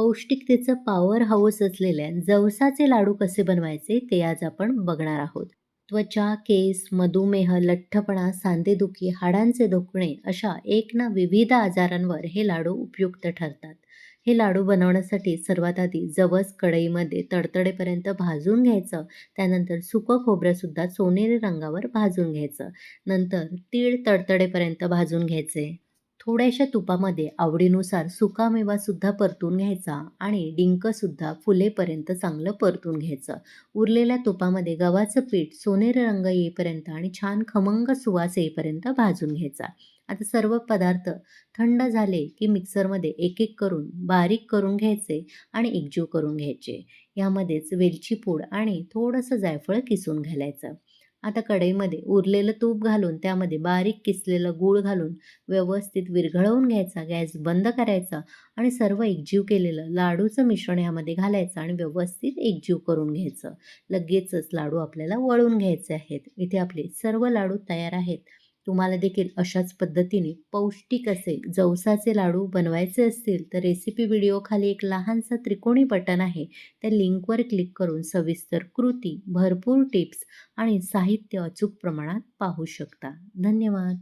पौष्टिकतेचं power house असलेल्या जवसाचे लाडू कसे बनवायचे ते आज आपण बघणार आहोत. त्वचा केस मधुमेह लठ्ठपणा सांधेदुखी हाडांचे दुखणे अशा एक ना विविध आजारांवर हे लाडू उपयुक्त ठरतात. हे लाडू बनवण्यासाठी सर्वात आधी जवस कढईमध्ये तडतडेपर्यंत भाजून घ्यायचं. त्यानंतर सुकं खोबरंसुद्धा सोनेरी रंगावर भाजून घ्यायचं. नंतर तीळ तडतडेपर्यंत भाजून घ्यायचे. थोड्याशा तुपामध्ये आवडीनुसार सुकामेवासुद्धा परतून घ्यायचा आणि डिंकसुद्धा फुलेपर्यंत चांगलं परतून घ्यायचं. उरलेल्या तुपामध्ये गव्हाचं पीठ सोनेरी रंग येईपर्यंत आणि छान खमंग सुवास येईपर्यंत भाजून घ्यायचा. आता सर्व पदार्थ थंड झाले की मिक्सरमध्ये एक एक करून बारीक करून घ्यायचे आणि एकजीव करून घ्यायचे. यामध्येच वेलची पूड आणि थोडंसं जायफळ किसून घालायचं. आता कढईमध्ये उरलेलं तूप घालून त्यामध्ये बारीक किसलेलं गूळ घालून व्यवस्थित विरघळवून घ्यायचा गॅस बंद करायचा आणि सर्व एकजीव केलेलं लाडूचं मिश्रण यामध्ये घालायचं आणि व्यवस्थित एकजीव करून घ्यायचं. लगेचच लाडू आपल्याला वळून घ्यायचे आहेत. इथे आपले सर्व लाडू तयार आहेत. तुम्हाला देखील अशाच पद्धतीने पौष्टिक असे जवसाचे लाडू बनवायचे असतील तर रेसिपी व्हिडिओ खाली एक लहानसा त्रिकोणी बटन आहे. त्या लिंकवर क्लिक करून सविस्तर कृती भरपूर टिप्स आणि साहित्य अचूक प्रमाणात पाहू शकता. धन्यवाद.